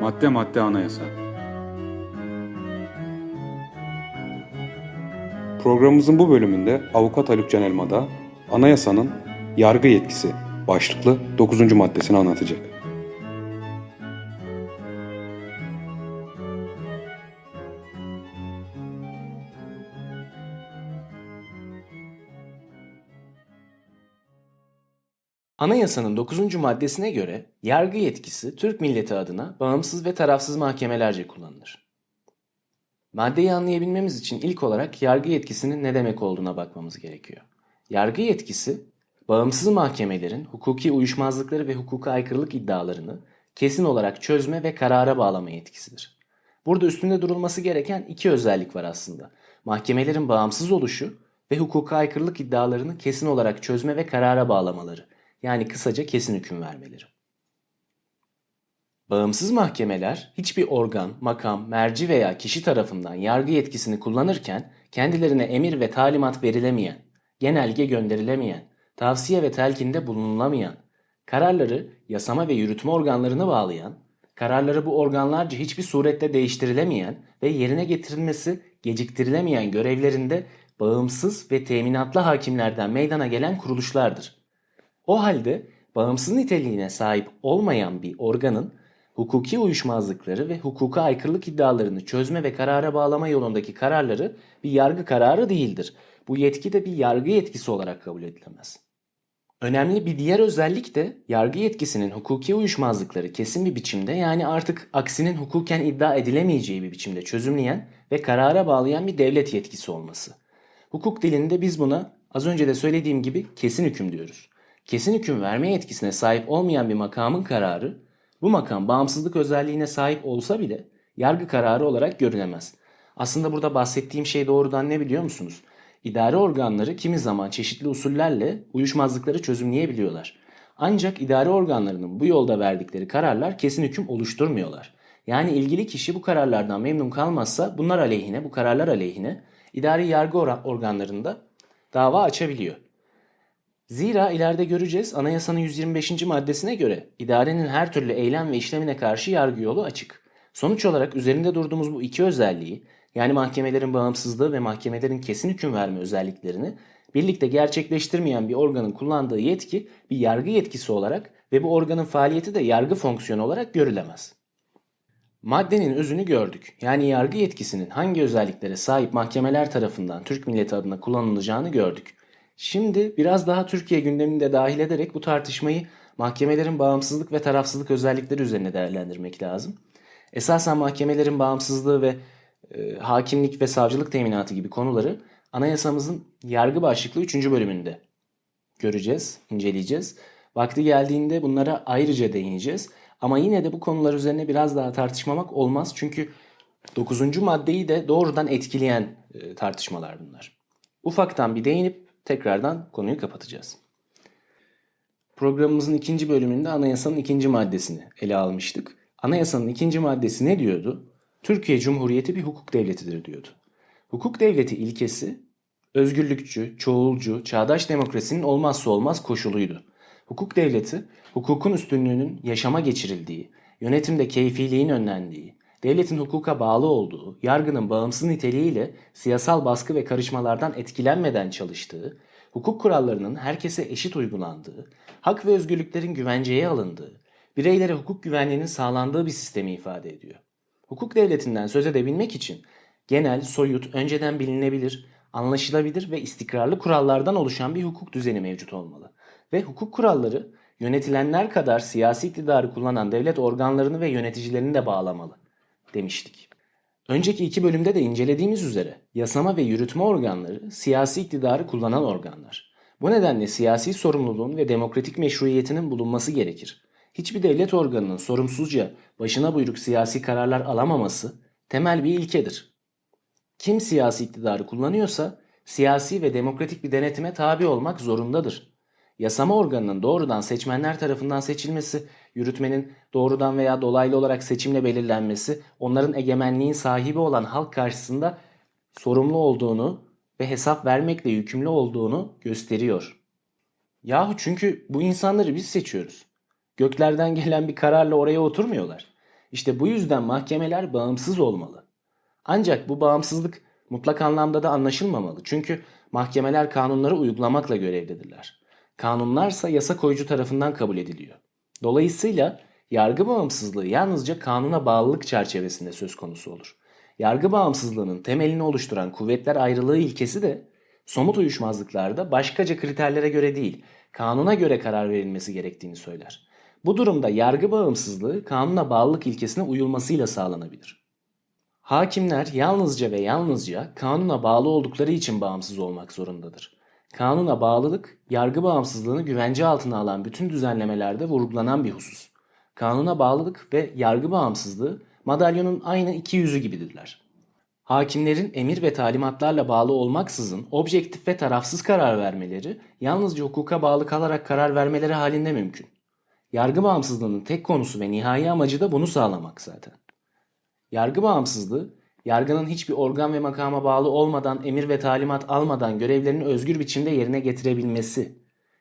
Madde madde anayasa. Programımızın bu bölümünde Avukat Haluk Can Elmada anayasanın yargı yetkisi başlıklı 9. maddesini anlatacak. Anayasanın 9. maddesine göre yargı yetkisi Türk milleti adına bağımsız ve tarafsız mahkemelerce kullanılır. Maddeyi anlayabilmemiz için ilk olarak yargı yetkisinin ne demek olduğuna bakmamız gerekiyor. Yargı yetkisi, bağımsız mahkemelerin hukuki uyuşmazlıkları ve hukuka aykırılık iddialarını kesin olarak çözme ve karara bağlama yetkisidir. Burada üstünde durulması gereken iki özellik var aslında. Mahkemelerin bağımsız oluşu ve hukuka aykırılık iddialarını kesin olarak çözme ve karara bağlamaları. Yani kısaca kesin hüküm vermeleri. Bağımsız mahkemeler hiçbir organ, makam, merci veya kişi tarafından yargı yetkisini kullanırken kendilerine emir ve talimat verilemeyen, genelge gönderilemeyen, tavsiye ve telkinde bulunulamayan, kararları yasama ve yürütme organlarına bağlayan, kararları bu organlarca hiçbir surette değiştirilemeyen ve yerine getirilmesi geciktirilemeyen görevlerinde bağımsız ve teminatlı hakimlerden meydana gelen kuruluşlardır. O halde bağımsız niteliğine sahip olmayan bir organın hukuki uyuşmazlıkları ve hukuka aykırılık iddialarını çözme ve karara bağlama yolundaki kararları bir yargı kararı değildir. Bu yetki de bir yargı yetkisi olarak kabul edilemez. Önemli bir diğer özellik de yargı yetkisinin hukuki uyuşmazlıkları kesin bir biçimde yani artık aksinin hukuken iddia edilemeyeceği bir biçimde çözümleyen ve karara bağlayan bir devlet yetkisi olması. Hukuk dilinde biz buna az önce de söylediğim gibi kesin hüküm diyoruz. Kesin hüküm verme yetkisine sahip olmayan bir makamın kararı bu makam bağımsızlık özelliğine sahip olsa bile yargı kararı olarak görülemez. Aslında burada bahsettiğim şey doğrudan ne biliyor musunuz? İdare organları kimi zaman çeşitli usullerle uyuşmazlıkları çözümleyebiliyorlar. Ancak idare organlarının bu yolda verdikleri kararlar kesin hüküm oluşturmuyorlar. Yani ilgili kişi bu kararlardan memnun kalmazsa bunlar aleyhine, bu kararlar aleyhine idari yargı organlarında dava açabiliyor. Zira ileride göreceğiz anayasanın 125. maddesine göre idarenin her türlü eylem ve işlemine karşı yargı yolu açık. Sonuç olarak üzerinde durduğumuz bu iki özelliği yani mahkemelerin bağımsızlığı ve mahkemelerin kesin hüküm verme özelliklerini birlikte gerçekleştirmeyen bir organın kullandığı yetki bir yargı yetkisi olarak ve bu organın faaliyeti de yargı fonksiyonu olarak görülemez. Maddenin özünü gördük. Yani yargı yetkisinin hangi özelliklere sahip mahkemeler tarafından Türk milleti adına kullanılacağını gördük. Şimdi biraz daha Türkiye gündemini de dahil ederek bu tartışmayı mahkemelerin bağımsızlık ve tarafsızlık özellikleri üzerine değerlendirmek lazım. Esasen mahkemelerin bağımsızlığı ve e, hakimlik ve savcılık teminatı gibi konuları anayasamızın yargı başlıklı 3. bölümünde göreceğiz, inceleyeceğiz. Vakti geldiğinde bunlara ayrıca değineceğiz. Ama yine de bu konular üzerine biraz daha tartışmamak olmaz. Çünkü 9. maddeyi de doğrudan etkileyen e, tartışmalar bunlar. Ufaktan bir değinip tekrardan konuyu kapatacağız. Programımızın ikinci bölümünde anayasanın ikinci maddesini ele almıştık. Anayasanın ikinci maddesi ne diyordu? Türkiye Cumhuriyeti bir hukuk devletidir diyordu. Hukuk devleti ilkesi özgürlükçü, çoğulcu, çağdaş demokrasinin olmazsa olmaz koşuluydu. Hukuk devleti, hukukun üstünlüğünün yaşama geçirildiği, yönetimde keyfiliğin önlendiği, devletin hukuka bağlı olduğu, yargının bağımsız niteliğiyle siyasal baskı ve karışmalardan etkilenmeden çalıştığı, hukuk kurallarının herkese eşit uygulandığı, hak ve özgürlüklerin güvenceye alındığı, bireylere hukuk güvenliğinin sağlandığı bir sistemi ifade ediyor. Hukuk devletinden söz edebilmek için genel, soyut, önceden bilinebilir, anlaşılabilir ve istikrarlı kurallardan oluşan bir hukuk düzeni mevcut olmalı. Ve hukuk kuralları yönetilenler kadar siyasi iktidarı kullanan devlet organlarını ve yöneticilerini de bağlamalı demiştik. Önceki iki bölümde de incelediğimiz üzere yasama ve yürütme organları siyasi iktidarı kullanan organlar. Bu nedenle siyasi sorumluluğun ve demokratik meşruiyetinin bulunması gerekir. Hiçbir devlet organının sorumsuzca başına buyruk siyasi kararlar alamaması temel bir ilkedir. Kim siyasi iktidarı kullanıyorsa siyasi ve demokratik bir denetime tabi olmak zorundadır. Yasama organının doğrudan seçmenler tarafından seçilmesi, yürütmenin doğrudan veya dolaylı olarak seçimle belirlenmesi, onların egemenliğin sahibi olan halk karşısında sorumlu olduğunu ve hesap vermekle yükümlü olduğunu gösteriyor. Yahu çünkü bu insanları biz seçiyoruz. Göklerden gelen bir kararla oraya oturmuyorlar. İşte bu yüzden mahkemeler bağımsız olmalı. Ancak bu bağımsızlık mutlak anlamda da anlaşılmamalı. Çünkü mahkemeler kanunları uygulamakla görevlidirler. Kanunlarsa yasa koyucu tarafından kabul ediliyor. Dolayısıyla yargı bağımsızlığı yalnızca kanuna bağlılık çerçevesinde söz konusu olur. Yargı bağımsızlığının temelini oluşturan kuvvetler ayrılığı ilkesi de somut uyuşmazlıklarda başkaca kriterlere göre değil, kanuna göre karar verilmesi gerektiğini söyler. Bu durumda yargı bağımsızlığı kanuna bağlılık ilkesine uyulmasıyla sağlanabilir. Hakimler yalnızca ve yalnızca kanuna bağlı oldukları için bağımsız olmak zorundadır. Kanuna bağlılık, yargı bağımsızlığını güvence altına alan bütün düzenlemelerde vurgulanan bir husus. Kanuna bağlılık ve yargı bağımsızlığı madalyonun aynı iki yüzü gibidirler. Hakimlerin emir ve talimatlarla bağlı olmaksızın objektif ve tarafsız karar vermeleri yalnızca hukuka bağlı kalarak karar vermeleri halinde mümkün. Yargı bağımsızlığının tek konusu ve nihai amacı da bunu sağlamak zaten. Yargı bağımsızlığı, yargının hiçbir organ ve makama bağlı olmadan, emir ve talimat almadan görevlerini özgür biçimde yerine getirebilmesi.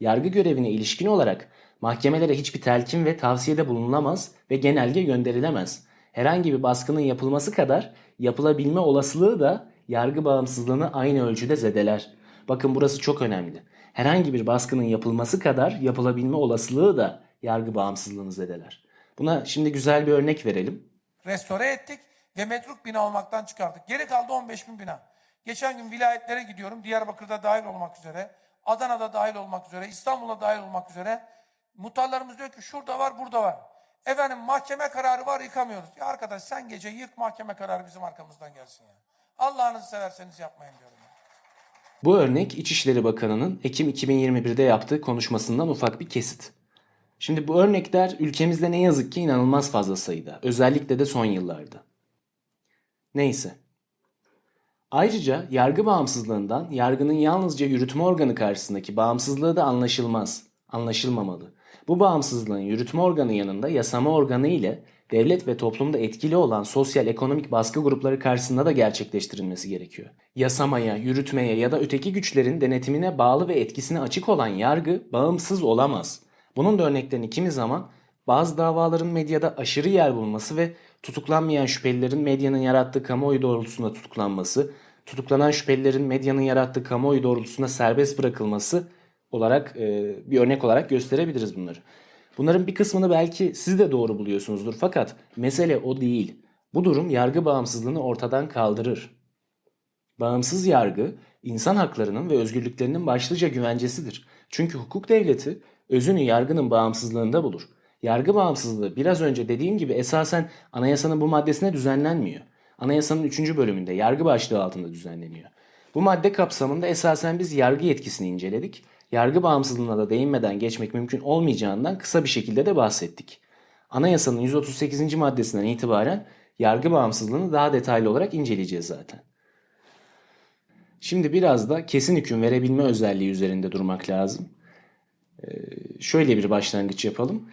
Yargı görevine ilişkin olarak mahkemelere hiçbir telkin ve tavsiyede bulunulamaz ve genelge gönderilemez. Herhangi bir baskının yapılması kadar yapılabilme olasılığı da yargı bağımsızlığını aynı ölçüde zedeler. Bakın burası çok önemli. Herhangi bir baskının yapılması kadar yapılabilme olasılığı da yargı bağımsızlığını zedeler. Buna şimdi güzel bir örnek verelim. restore ettik ve metruk bina olmaktan çıkardık. Geri kaldı 15 bin bina. Geçen gün vilayetlere gidiyorum. Diyarbakır'da dahil olmak üzere, Adana'da dahil olmak üzere, İstanbul'da dahil olmak üzere. Muhtarlarımız diyor ki şurada var, burada var. Efendim mahkeme kararı var yıkamıyoruz. Ya arkadaş sen gece yık mahkeme kararı bizim arkamızdan gelsin ya. Allah'ınızı severseniz yapmayın diyorum. Bu örnek İçişleri Bakanı'nın Ekim 2021'de yaptığı konuşmasından ufak bir kesit. Şimdi bu örnekler ülkemizde ne yazık ki inanılmaz fazla sayıda. Özellikle de son yıllarda. Neyse. Ayrıca yargı bağımsızlığından yargının yalnızca yürütme organı karşısındaki bağımsızlığı da anlaşılmaz, anlaşılmamalı. Bu bağımsızlığın yürütme organı yanında yasama organı ile devlet ve toplumda etkili olan sosyal ekonomik baskı grupları karşısında da gerçekleştirilmesi gerekiyor. Yasamaya, yürütmeye ya da öteki güçlerin denetimine bağlı ve etkisine açık olan yargı bağımsız olamaz. Bunun da örneklerini kimi zaman bazı davaların medyada aşırı yer bulması ve tutuklanmayan şüphelilerin medyanın yarattığı kamuoyu doğrultusunda tutuklanması, tutuklanan şüphelilerin medyanın yarattığı kamuoyu doğrultusunda serbest bırakılması olarak e, bir örnek olarak gösterebiliriz bunları. Bunların bir kısmını belki siz de doğru buluyorsunuzdur fakat mesele o değil. Bu durum yargı bağımsızlığını ortadan kaldırır. Bağımsız yargı insan haklarının ve özgürlüklerinin başlıca güvencesidir. Çünkü hukuk devleti özünü yargının bağımsızlığında bulur. Yargı bağımsızlığı biraz önce dediğim gibi esasen anayasanın bu maddesine düzenlenmiyor. Anayasanın 3. bölümünde yargı başlığı altında düzenleniyor. Bu madde kapsamında esasen biz yargı yetkisini inceledik. Yargı bağımsızlığına da değinmeden geçmek mümkün olmayacağından kısa bir şekilde de bahsettik. Anayasanın 138. maddesinden itibaren yargı bağımsızlığını daha detaylı olarak inceleyeceğiz zaten. Şimdi biraz da kesin hüküm verebilme özelliği üzerinde durmak lazım. Ee, şöyle bir başlangıç yapalım.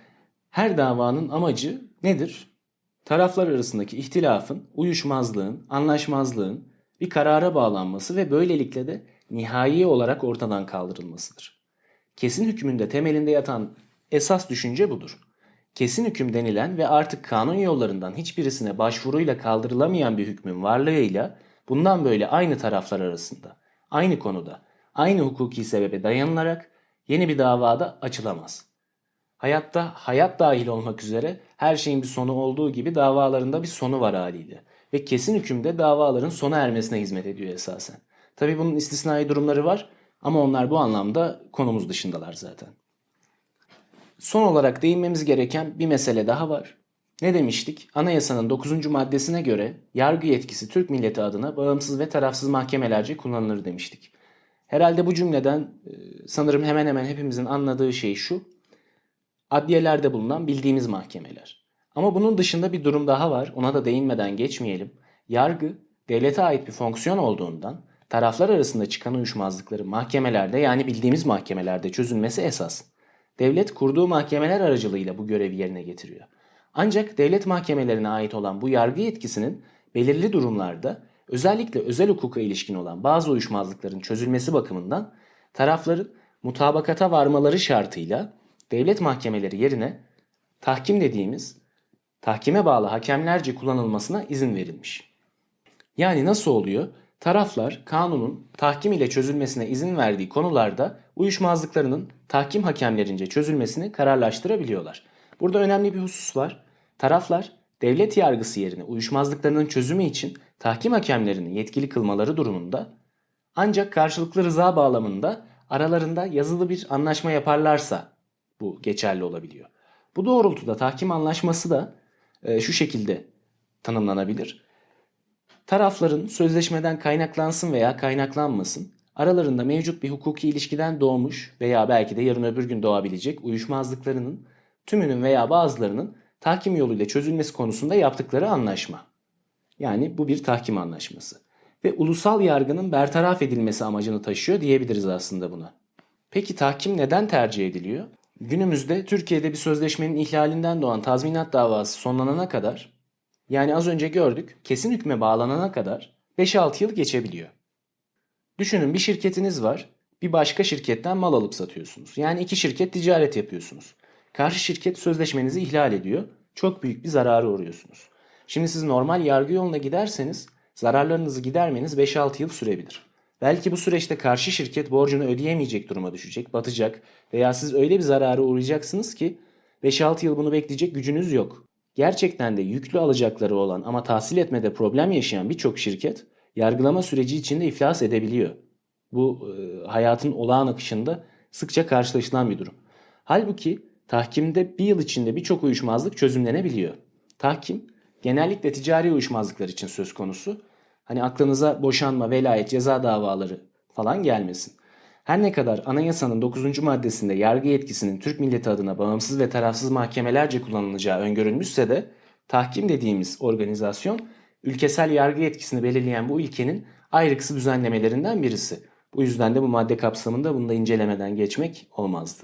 Her davanın amacı nedir? Taraflar arasındaki ihtilafın, uyuşmazlığın, anlaşmazlığın bir karara bağlanması ve böylelikle de nihai olarak ortadan kaldırılmasıdır. Kesin hükmünde temelinde yatan esas düşünce budur. Kesin hüküm denilen ve artık kanun yollarından hiçbirisine başvuruyla kaldırılamayan bir hükmün varlığıyla bundan böyle aynı taraflar arasında, aynı konuda, aynı hukuki sebebe dayanılarak yeni bir davada açılamaz. Hayatta hayat dahil olmak üzere her şeyin bir sonu olduğu gibi davalarında bir sonu var haliyle. Ve kesin hükümde davaların sona ermesine hizmet ediyor esasen. Tabi bunun istisnai durumları var ama onlar bu anlamda konumuz dışındalar zaten. Son olarak değinmemiz gereken bir mesele daha var. Ne demiştik? Anayasanın 9. maddesine göre yargı yetkisi Türk milleti adına bağımsız ve tarafsız mahkemelerce kullanılır demiştik. Herhalde bu cümleden e, sanırım hemen hemen hepimizin anladığı şey şu. Adliyelerde bulunan bildiğimiz mahkemeler. Ama bunun dışında bir durum daha var. Ona da değinmeden geçmeyelim. Yargı devlete ait bir fonksiyon olduğundan taraflar arasında çıkan uyuşmazlıkları mahkemelerde yani bildiğimiz mahkemelerde çözülmesi esas. Devlet kurduğu mahkemeler aracılığıyla bu görevi yerine getiriyor. Ancak devlet mahkemelerine ait olan bu yargı yetkisinin belirli durumlarda özellikle özel hukuka ilişkin olan bazı uyuşmazlıkların çözülmesi bakımından tarafların mutabakata varmaları şartıyla devlet mahkemeleri yerine tahkim dediğimiz tahkime bağlı hakemlerce kullanılmasına izin verilmiş. Yani nasıl oluyor? Taraflar kanunun tahkim ile çözülmesine izin verdiği konularda uyuşmazlıklarının tahkim hakemlerince çözülmesini kararlaştırabiliyorlar. Burada önemli bir husus var. Taraflar devlet yargısı yerine uyuşmazlıklarının çözümü için tahkim hakemlerini yetkili kılmaları durumunda ancak karşılıklı rıza bağlamında aralarında yazılı bir anlaşma yaparlarsa bu geçerli olabiliyor. Bu doğrultuda tahkim anlaşması da e, şu şekilde tanımlanabilir. Tarafların sözleşmeden kaynaklansın veya kaynaklanmasın, aralarında mevcut bir hukuki ilişkiden doğmuş veya belki de yarın öbür gün doğabilecek uyuşmazlıklarının tümünün veya bazılarının tahkim yoluyla çözülmesi konusunda yaptıkları anlaşma. Yani bu bir tahkim anlaşması. Ve ulusal yargının bertaraf edilmesi amacını taşıyor diyebiliriz aslında buna. Peki tahkim neden tercih ediliyor? Günümüzde Türkiye'de bir sözleşmenin ihlalinden doğan tazminat davası sonlanana kadar yani az önce gördük kesin hükme bağlanana kadar 5-6 yıl geçebiliyor. Düşünün bir şirketiniz var. Bir başka şirketten mal alıp satıyorsunuz. Yani iki şirket ticaret yapıyorsunuz. Karşı şirket sözleşmenizi ihlal ediyor. Çok büyük bir zarara uğruyorsunuz. Şimdi siz normal yargı yoluna giderseniz zararlarınızı gidermeniz 5-6 yıl sürebilir. Belki bu süreçte karşı şirket borcunu ödeyemeyecek duruma düşecek, batacak veya siz öyle bir zarara uğrayacaksınız ki 5-6 yıl bunu bekleyecek gücünüz yok. Gerçekten de yüklü alacakları olan ama tahsil etmede problem yaşayan birçok şirket yargılama süreci içinde iflas edebiliyor. Bu e, hayatın olağan akışında sıkça karşılaşılan bir durum. Halbuki tahkimde bir yıl içinde birçok uyuşmazlık çözümlenebiliyor. Tahkim genellikle ticari uyuşmazlıklar için söz konusu. Hani aklınıza boşanma, velayet, ceza davaları falan gelmesin. Her ne kadar anayasanın 9. maddesinde yargı yetkisinin Türk milleti adına bağımsız ve tarafsız mahkemelerce kullanılacağı öngörülmüşse de tahkim dediğimiz organizasyon ülkesel yargı yetkisini belirleyen bu ilkenin ayrıksı düzenlemelerinden birisi. Bu yüzden de bu madde kapsamında bunu da incelemeden geçmek olmazdı.